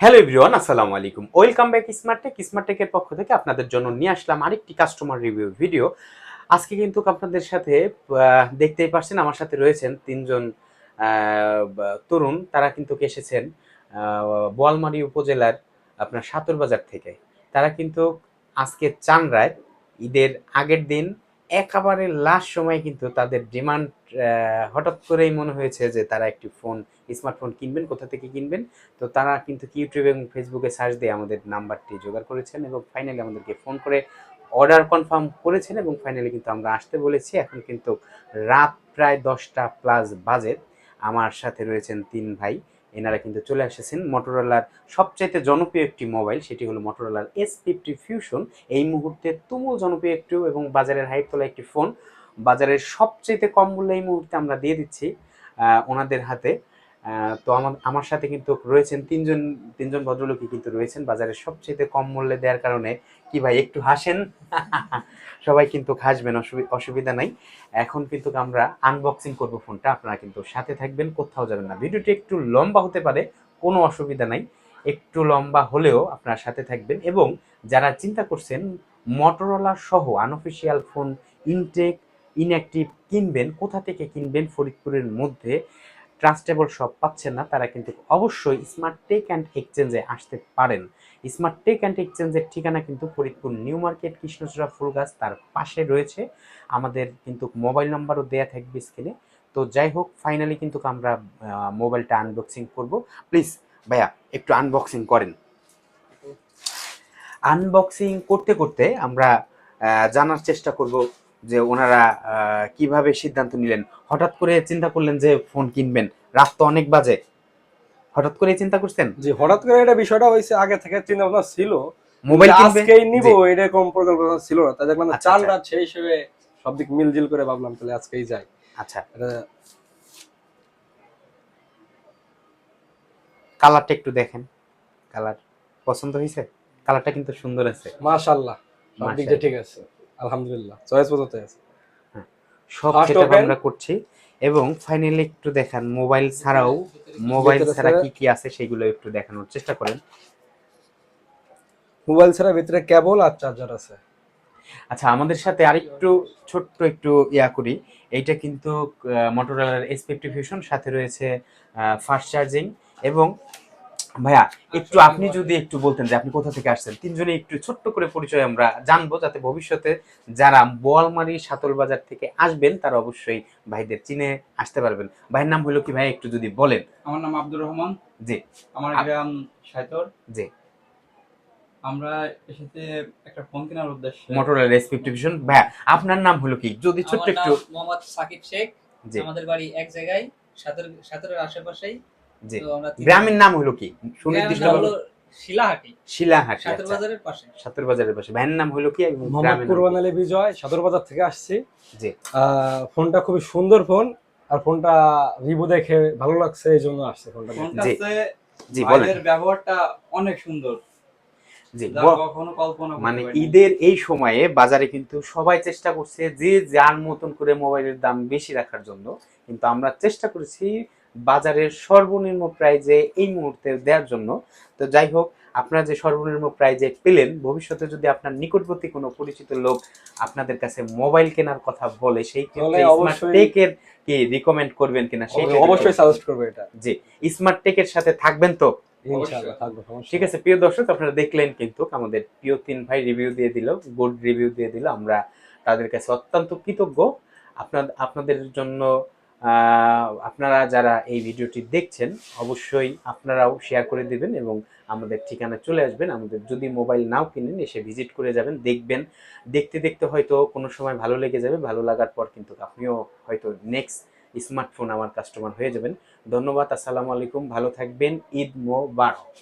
Hello everyone আসসালামু আলাইকুম। Welcome back স্মার্টটেক স্মার্টটেকের পক্ষ থেকে আপনাদের জন্য নিয়ে আসলাম আরেকটি কাস্টমার রিভিউ ভিডিও আজকে কিন্তু আপনাদের সাথে দেখতেই পারছেন আমার সাথে রয়েছেন তিনজন তরুণ। তারা কিন্তু এসেছেন বোয়ালমারী উপজেলার আপনার সাতরবাজার থেকে। তারা কিন্তু আজকে চানরায় ঈদের আগের দিন একেবারে লাস্ট সময় কিন্তু তাদের ডিমান্ড হঠাৎ করেই মনে হয়েছে যে তারা একটি ফোন স্মার্টফোন কিনবেন, কোথা থেকে কিনবেন? তো তারা কিন্তু ইউটিউব এবং ফেসবুকে সার্চ দিয়ে আমাদের নাম্বারটি জোগাড় করেছেন এবং ফাইনালি আমাদেরকে ফোন করে অর্ডার কনফার্ম করেছেন এবং ফাইনালি কিন্তু আমরা আসতে বলেছি। এখন কিন্তু রাত প্রায় দশটা প্লাস বাজে। আমার সাথে রয়েছেন তিন ভাই। এনারা কিন্তু চলে এসেছেন মোটোরোলার সবচাইতে জনপ্রিয় একটি মোবাইল সেটি হলো মোটোরোলার এস ফিফটি ফিউশন এই মুহূর্তে তুমুল জনপ্রিয় একটি এবং বাজারের হাইপ তোলা একটি ফোন বাজারের সবচাইতে কম মূল্যে এই মুহূর্তে আমরা দিয়ে দিচ্ছি ওনাদের হাতে। তো আমার আমার সাথে কিন্তু রয়েছেন তিনজন তিনজন ভদ্রলোকই কিন্তু রয়েছেন বাজারের সবচেয়ে কম মূল্যে দেওয়ার কারণে। কি ভাই, একটু হাসেন? সবাই কিন্তু হাসবেন, অসুবি- অসুবিধা নাই। এখন কিন্তু আমরা আনবক্সিং করব ফোনটা, আপনারা কিন্তু সাথে থাকবেন, কোথাও যাবেন না। ভিডিওটি একটু লম্বা হতে পারে, কোনো অসুবিধা নাই। একটু লম্বা হলেও আপনারা সাথে থাকবেন এবং যারা চিন্তা করছেন মটোরোলা সহ আনঅফিসিয়াল ফোন ইনটেক ইনঅ্যাক্টিভ কিনবেন, কোথা থেকে কিনবেন, ফরিদপুরের মধ্যে ট্রাস্টেবল শপ পাচ্ছেন না, তারা কিন্তু অবশ্যই স্মার্ট টেক অ্যান্ড এক্সচেঞ্জে আসতে পারেন। স্মার্ট টেক অ্যান্ড এক্সচেঞ্জের ঠিকানা কিন্তু ফরিদপুর নিউ মার্কেট, কৃষ্ণচূড়া ফুলগাছ তার পাশে রয়েছে। আমাদের কিন্তু মোবাইল নাম্বারও দেয়া থাকবে স্ক্রিনে তো যাই হোক ফাইনালি কিন্তু আমরা মোবাইলটা আনবক্সিং করব। প্লিজ ভাইয়া, একটু আনবক্সিং করেন। আনবক্সিং করতে করতে আমরা জানার চেষ্টা করব যে ওনারা কীভাবে সিদ্ধান্ত নিলেন? হঠাৎ করে চিন্তা করলেন যে ফোন কিনবেন। রাত তো অনেক বাজে। হঠাৎ করে চিন্তা করছেন? জি হঠাৎ করে এটা বিষয়টা হয়েছে আগে থেকে চিন্তা ভাবনা ছিল। মোবাইল কিনবে? আজকেই নিব। এরকম পরিকল্পনা ছিল না। তাই দেখলাম আচ্ছা, চার আচ্ছা। রাত সেই হিসেবে সব দিক মিলজিল করে ভাবলাম তাহলে আজকেই যাই। আচ্ছা। কালারটা একটু দেখেন। কালার পছন্দ হয়েছে? কালারটা কিন্তু সুন্দর আছে। মাশাআল্লাহ সব দিক দিয়ে ঠিক আছে। আলহামদুলিল্লাহ চয়েস পর্যন্ত আছে। সব সেটআপ আমরা করছি এবং ফাইনালি একটু দেখান মোবাইল ছাড়াও মোবাইল ছাড়া কি কি আছে সেগুলো একটু দেখানোর চেষ্টা করেন। মোবাইল ছাড়া ভিতরে কেবল আর চার্জার আছে। আচ্ছা আমাদের সাথে আরেকটু ছোট্ট একটু ইয়া করি। এইটা কিন্তু মোটরোলার এস ফিফটি ফিউশন সাথে রয়েছে ফাস্ট চার্জিং এবং ভাইয়া একটু আপনি যদি একটু বলতেন যে আপনি কোথা থেকে আসছেন? তিনজনে একটু ছোট্ট করে পরিচয় আমরা জানব যাতে ভবিষ্যতে যারা বোয়ালমারি সাতল বাজার থেকে আসবেন তারা অবশ্যই ভাইদের চিনে আসতে পারবেন। ভাইয়ের নাম হলো কি ভাই একটু যদি বলেন। আমার নাম আব্দুর রহমান। জি। আমার গ্রাম সাইতর। জি। আমরা এসেছে একটা ফোন কেনার উদ্দেশ্যে। মোটরোলার এস ফিফটি ফিউশন ভাইয়া আপনার নাম হলো কি? যদি ছোট্ট একটু মোহাম্মদ সাকিব শেখ। আমাদের বাড়ি এক জায়গায় সাতের সাতের আশেপাশেই। গ্রামের নাম হলো কি? সুনির্দিষ্ট হলো শিলাহাটি। শিলাহাটি সাতের। বাজারের পাশে। সাতের বাজারের পাশে। ভাইয়ের নাম হলো কি? মোহাম্মদ কুরবান আলী বিজয় সদর বাজার থেকে আসছি। জি। ফোনটা খুবই সুন্দর ফোন আর ফোনটা রিভিউ দেখে ভালো লাগছে এই জন্য আসছে ফোনটা জি, জি বলেন। ব্যবহারটা অনেক সুন্দর। মানে ঈদের এই সময়ে বাজারে কিন্তু সবাই চেষ্টা করছে যে যার মতন করে মোবাইলের দাম বেশি রাখার জন্য। কিন্তু আমরা চেষ্টা করেছি বাজারের সর্বনিম্ন প্রাইজে এই মুহূর্তে দেওয়ার জন্য। তো যাই হোক আপনারা যে সর্বনিম্ন প্রাইজে পেলেন ভবিষ্যতে যদি আপনার নিকটবর্তী কোনো পরিচিত লোক আপনাদের কাছে মোবাইল কেনার কথা বলে সেই ক্ষেত্রে স্মার্ট টেকের কি রিকমেন্ড করবেন কিনা সেই অবশ্যই সাজেস্ট করবে এটা। জি স্মার্ট টেকের সাথে থাকবেন তো? থাকবে ঠিক আছে প্রিয় দর্শক আপনারা দেখলেন কিন্তু আমাদের প্রিয় তিন ভাই রিভিউ দিয়ে দিল গুড রিভিউ দিয়ে দিল। আমরা তাদের কাছে অত্যন্ত কৃতজ্ঞ। আপনার আপনাদের জন্য আপনারা যারা এই ভিডিওটি দেখছেন, অবশ্যই আপনারাও শেয়ার করে দেবেন এবং আমাদের ঠিকানা চলে আসবেন। আমাদের যদি মোবাইল নাও কিনেন, এসে ভিজিট করে যাবেন, দেখবেন। দেখতে দেখতে হয়তো কোনো সময় ভালো লেগে যাবে, ভালো লাগার পর কিন্তু আপনিও হয়তো নেক্সট স্মার্টফোন আমার কাস্টমার হয়ে যাবেন। ধন্যবাদ, আসসালামু আলাইকুম, ভালো থাকবেন, ঈদ মোবারক।